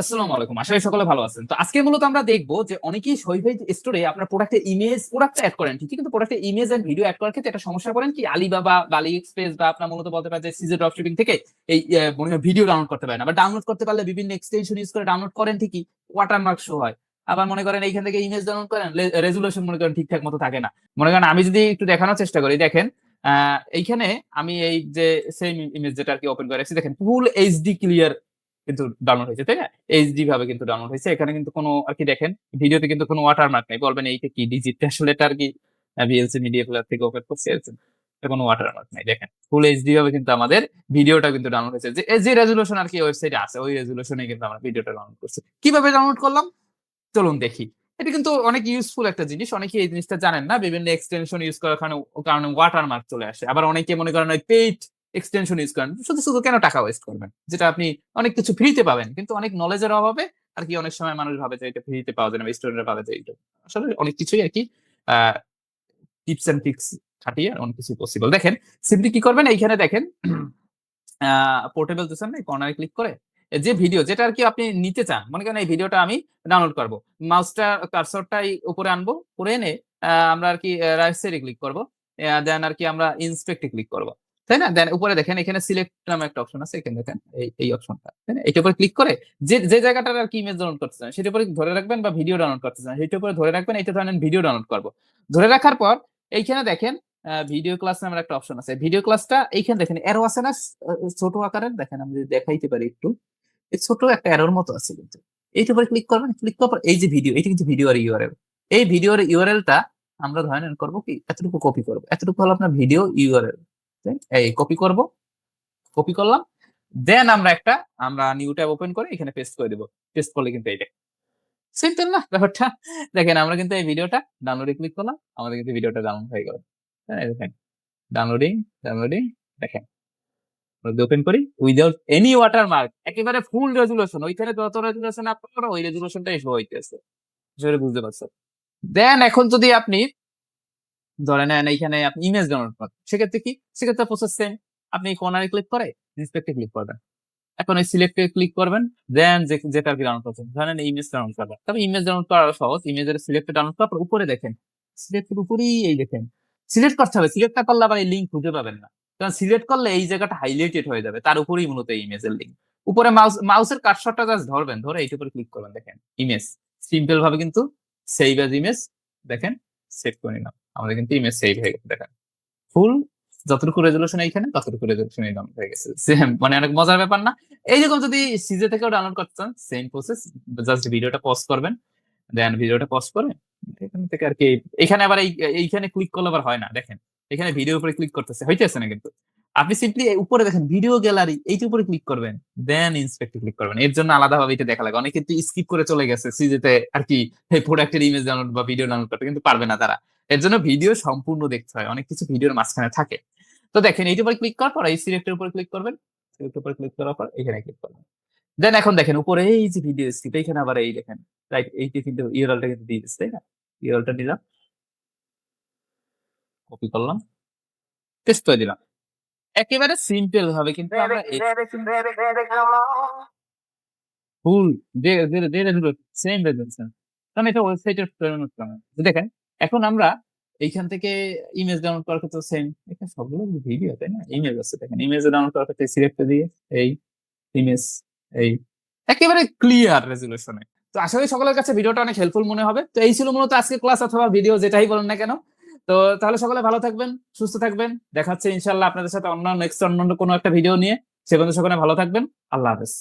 আসসালামু আলাইকুম, আশা করি সকলে ভালো আছেন। তো আজকে মূলত আমরা দেখব যে অনেকেই সহিভাই স্টোরে আপনার প্রোডাক্টের ইমেজ প্রোডাক্ট অ্যাড করেন, ঠিকই? কিন্তু প্রোডাক্টের ইমেজ এন্ড ভিডিও অ্যাড করার ক্ষেত্রে একটা সমস্যা করেন কি? আলিবাবা বা আলি এক্সপ্রেস বা আপনার মূলত বলতে পারেন যে সিজে ড্রপ শিপিং থেকে এই মনে হয় ভিডিও ডাউনলোড করতে পারেন। আবার ডাউনলোড করতে পারলে বিভিন্ন এক্সটেনশন ইউজ করে ডাউনলোড করেন, ঠিকই? ওয়াটারমার্ক শো হয়। আবার মনে করেন এইখান থেকে ইমেজ ডাউনলোড করেন রেজুলেশন মনে করেন ঠিকঠাক মতো থাকে না। মনে করেন আমি যদি একটু দেখানোর চেষ্টা করি, দেখেন এইখানে আমি এই যে সেম ইমেজ যেটা আর কি ওপেন করে রাখছি, দেখেন ফুল এইচডি ক্লিয়ার কিন্তু ডাউনলোড হয়েছে, তাই না? এইচডি ভাবে কিন্তু ডাউনলোড হয়েছে। এখানে কিন্তু কোনো, আর কি দেখেন, ভিডিওতে কিন্তু কোনো ওয়াটারমার্ক নেই। বলবেন এইটা কি ডিজিট আসলে এটা আর কি ভিএলসি মিডিয়া প্লেয়ার থেকে ওপেন করছে কোনো ওয়াটারমার্ক নাই, দেখেন। ফুল এইচডি ভাবে কিন্তু আমাদের ভিডিওটা কিন্তু ডাউনলোড হয়েছে। যে যে রেজুলেশন আর কি ওয়েবসাইটে আছে, ওই রেজুলেশনে কিন্তু আমরা ভিডিওটা ডাউনলোড করছি। কীভাবে ডাউনলোড করলাম? চলুন দেখি। এটা কিন্তু অনেক ইউজফুল একটা জিনিস। অনেকে এই জিনিসটা জানেন না। বিভিন্ন এক্সটেনশন ইউজ করার কারণে কারণে ওয়াটারমার্ক চলে আসে। আবার অনেকে মনে করেন ওই পেইড এক্সটেনশন ইউজ করেন। শুধু শুধু কেন টাকা ওয়েস্ট করবেন? যেটা আপনি অনেক কিছু ফ্রিতে পাবেন, কিন্তু অনেক নলেজের অভাবে আর কি অনেক সময় মানুষ ভাবে যে এটা ফ্রিতে পাওয়া যায় না স্টুডেন্টরা ভাবে যে এটা আসলে অনেক কিছুই আর কি টিপস এন্ড ট্রিক্স খাটিয়ে অনেক কিছু পসিবল দেখেন সিম্পলি কি করবেন? এইখানে দেখেন পোর্টেবল দিচ্ছেন না কর্নারে ক্লিক করে যে ভিডিও যেটা আর কি আপনি নিতে চান, মনে করেন এই ভিডিওটা আমি ডাউনলোড করব। মাউসটা কার্সরটাই উপরে আনব করে এনে আমরা আর কি রাইট সাইডে ক্লিক করব দেন আর কি আমরা ইন্সপেক্টে ক্লিক করব। তাই না? দেন উপরে দেখেন, এখানে সিলেক্ট নামে একটা অপশন আছে, এখানে দেখেন, এই এই অপশনটা তাই না? এটার উপরে ক্লিক করে যে যে জায়গাটার আর কি ইমেজ ডাউনলোড করতে চান, সেটার উপরে ধরে রাখবেন বা ভিডিও ডাউনলোড করতে চান, সেটার উপরে ধরে রাখবেন এটা ধরেন ভিডিও ডাউনলোড করব। ধরে রাখার পর এইখানে দেখেন ভিডিও ক্লাস নামের একটা অপশন আছে। ভিডিও ক্লাসটা এইখানে দেখেন এরো আছে না? ছোট আকারের, দেখেন আমি যদি দেখাইতে পারি একটু। ছোট একটা এরোর মতো আছে কিন্তু। এইটার উপরে ক্লিক করবেন ক্লিক করার পর এই যে ভিডিও এটা কিন্তু ভিডিও আর ইউআরএল এই ভিডিওর ইউআরএলটা আমরা ধরেন করব কি? এতটুকু কপি করব। এতটুকু হলো আপনার ভিডিও ইউআরএল এই কপি করব। কপি করলাম। দেন আমরা একটা আমরা নিউ ট্যাব ওপেন করে এখানে পেস্ট করে দেবো। পেস্ট করলে কিন্তু এইটা। সিম্পল না ব্যাপারটা? দেখেন আমরা কিন্তু এই ভিডিওটা ডাউনলোডে ক্লিক করলাম আমাদের কিন্তু ভিডিওটা ডাউনলোড হয়ে গেল। হ্যাঁ, দেখেন। ডাউনলোডিং ডাউনলোডিং দেখেন। ওপেন করি উইদাউট এনি ওয়াটারমার্ক একেবারে ফুল রেজুলেশন ওইখানে যত রেজুলেশন আপনার ওই রেজুলেশনটাই শো হইতেছে। সেটা বুঝতে পারছেন? দেন এখন যদি আপনি ধরে নেন এইখানে আপনি ইমেজ ডাউনলোড করেন। সেক্ষেত্রে কি? সেক্ষেত্রে প্রসেস সেম আপনি কর্নারে ক্লিক করে ইন্সপেক্টে ক্লিক করবেন। এখন এই সিলেক্টে ক্লিক করবেন দেন যেটা ডাউনলোড করছেন ধরেন ইমেজ ডাউনলোড করবেন। তবে ইমেজ ডাউনলোড করা সহজ। ইমেজের সিলেক্টে ডাউনলোড করার উপরে দেখেন সিলেক্টের উপরেই এই দেখেন সিলেক্ট করতে হবে। সিলেক্ট না করলে আবার এই লিঙ্ক খুঁজে পাবেন না। কারণ সিলেক্ট করলে এই জায়গাটা হাইলাইটেড হয়ে যাবে। তার উপরেই মূলত ইমেজের লিঙ্ক উপরে মাউস মাউসের কাটশটটা জাস্ট ধরবেন, ধরে এইটার উপরে ক্লিক করবেন, দেখেন। ইমেজ সিম্পল ভাবে কিন্তু সেভ এজ ইমেজ দেখেন সেভ করে নিলাম। আমাদের কিন্তু ইমেজ সেভ হয়ে গেছে দেখেন। ফুল যতটুকু রেজলিউশন এইখানে ততটুকু রেজলিউশন ডাউনলোড হয়ে গেছে। Same, মানে অনেক মজার ব্যাপার না। এইরকম যদি সিজে থেকেও ডাউনলোড করতে চান সেম প্রসেস জাস্ট ভিডিওটা পজ করবেন দেন ভিডিওটা পজ করে এখান থেকে আর কি এখানে আবার এই এইখানে ক্লিক করলে আবার হয় না দেখেন। এখানে ভিডিও উপরে ক্লিক করতেছে হইতেছে না কিন্তু। আপনি সিম্পলি উপরে দেখেন ভিডিও গ্যালারি এইটার উপরে ক্লিক করবেন দেন ইন্সপেক্টে ক্লিক করবেন। এর জন্য আলাদাভাবে এটা দেখা লাগে। অনেকে স্কিপ করে চলে গেছে সিজেতে আর কি এই প্রোডাক্টের ইমেজ ডাউনলোড বা ভিডিও ডাউনলোড করতে কিন্তু পারবে না তারা। এর জন্য ভিডিও সম্পূর্ণ দেখতে হয়। অনেক কিছু ভিডিওর মাঝখানে থাকে। তো দেখেন এইটার উপরে ক্লিক করার পর এই সিলেক্টের উপর ক্লিক করবেন। সিলেক্টের উপরে ক্লিক করার পর এখানে ক্লিক করবেন। দেন এখন দেখেন উপরে এই যে ভিডিও স্ক্রিপ্ট এইখানে আবার এই দেখেন রাইট এইটা কিন্তু ইউরলটা কিন্তু দিয়ে দিচ্ছে তাই না? ইউরলটা নিলাম। কপি করলাম। পেস্ট করে দিলাম। একেবারে সিম্পল ভাবে কিন্তু আমরা ফুল সেম রেজুলেশন কারণ এটা ওয়েবসাইটের প্রেরণা দেখেন এখন আমরা এইখান থেকে ইমেজ ডাউনলোড করার ক্ষেত্রে সেম এখানে সবগুলো ভিডিও তাই না? ইমেজ আছে দেখেন ইমেজ ডাউনলোড করার ক্ষেত্রে সিলেক্ট দিয়ে এই ইমেজ এই একেবারে ক্লিয়ার রেজুলেশনে তো আশা করি সকলের কাছে ভিডিওটা অনেক হেল্পফুল মনে হবে। তো এই ছিল মূলত আজকে ক্লাস অথবা ভিডিও যেটাই বলেন না কেন। তো তাহলে সকলে ভালো থাকবেন, সুস্থ থাকবেন। দেখা হচ্ছে ইনশাল্লাহ আপনাদের সাথে অন্য নেক্সট অন্য কোনো একটা ভিডিও নিয়ে। সে পর্যন্ত সকলে ভালো থাকবেন। আল্লাহ হাফেজ।